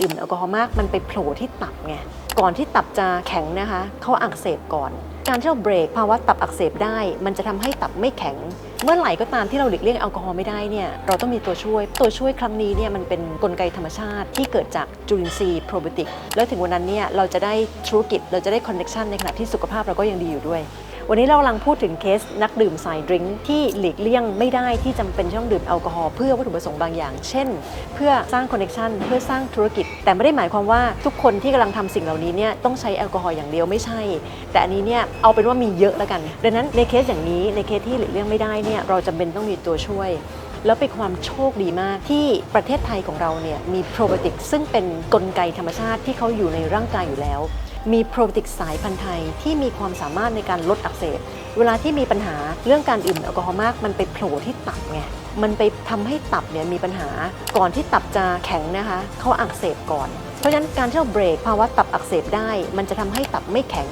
ดื่มแอลกอฮอล์มากมันไปโผล่ที่ตับไงก่อนที่ตับจะแข็งนะคะเขาอักเสบก่อน การที่เราเบรกภาวะตับอักเสบได้ มันจะทำให้ตับไม่แข็ง เมื่อไหร่ก็ตามที่เราหลีกเลี่ยงแอลกอฮอล์ไม่ได้เนี่ยเราต้องมีตัวช่วย ตัวช่วยครั้งนี้เนี่ยมันเป็นกลไกธรรมชาติที่เกิดจากจุลินทรีย์โปรไบโอติกแล้วถึงวันนั้นเนี่ยเราจะได้ธุรกิจเราจะได้คอนเน็ชันในขณะที่สุขภาพเราก็ยังดีอยู่ด้วย วันนี้เรากำลังพูดถึงเคสนักดื่มสายดริงก์ที่หลีกเลี่ยงไม่ได้ที่จำเป็นต้องดื่มแอลกอฮอล์เพื่อวัตถุประสงค์บางอย่าง เช่น เพื่อสร้างคอนเนคชันเพื่อสร้างธุรกิจ แต่ไม่ได้หมายความว่าทุกคนที่กำลังทำสิ่งเหล่านี้เนี่ยต้องใช้แอลกอฮอล์อย่างเดียวไม่ใช่ แต่อันนี้เนี่ยเอาเป็นว่ามีเยอะแล้วกัน ดังนั้นในเคสอย่างนี้ในเคสที่หลีกเลี่ยงไม่ได้เนี่ยเราจำเป็นต้องมีตัวช่วย แล้วเป็นความโชคดีมากที่ประเทศไทยของเราเนี่ยมีโปรไบโอติกซึ่งเป็นกลไกธรรมชาติที่เขาอยู่ในร่างกายอยู่แล้ว มีโปรไบโอติกสายพันธุ์ไทยที่มีความสามารถในการลดอักเสบ เวลาที่มีปัญหาเรื่องการดื่มแอลกอฮอล์มากมันไปโผล่ที่ตับไงมันไปทำให้ตับเนี่ยมีปัญหาก่อนที่ตับจะแข็งนะคะเขาอักเสบก่อน เพราะฉะนั้นการที่เราเบรกภาวะตับอักเสบได้ มันจะทำให้ตับไม่แข็ง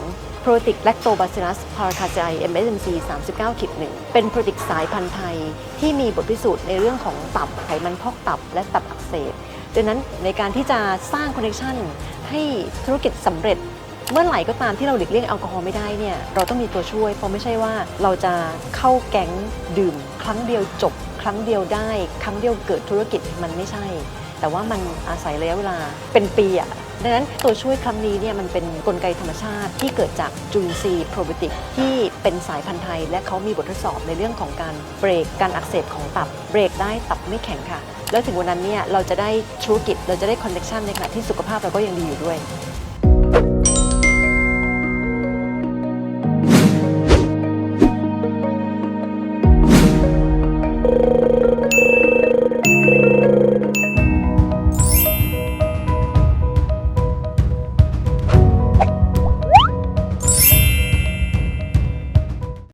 โปรติกแลคโตบาซิลัสพาราคาไซ MSMC 39ขีด1เป็นโปรติกสายพันธุ์ไทย ที่มีบทพิสูจน์ในเรื่องของตับไขมันพอกตับและตับอักเสบดังนั้นในการที่จะสร้างคอนเนคชันให้ธุรกิจสำเร็จ เมื่อไหร่ก็ตามที่เราหลีกเลี่ยงแอลกอฮอล์ไม่ได้เนี่ยเราต้องมีตัวช่วย เพราะไม่ใช่ว่าเราจะเข้าแก๊งดื่ม ครั้งเดียวจบ ครั้งเดียวได้ ครั้งเดียวเกิดธุรกิจมันไม่ใช่ แต่ว่ามันอาศัยระยะเวลาเป็นปีอะ ดังนั้นตัวช่วยครั้งนี้เนี่ยมันเป็นนกลไกธรรมชาติที่เกิดจากจุลินทรีย์โปรไบโอติกที่เป็นสายพันธุ์ไทย และเขามีบททดสอบในเรื่องของการเบรกการอักเสบของตับเบรกได้ตับไม่แข็งค่ะ แล้วถึงวันนั้นเนี่ยเราจะได้ธุรกิจเราจะได้คอนเนคชันในขณะที่สุขภาพเราก็ยังดีอยู่ด้วย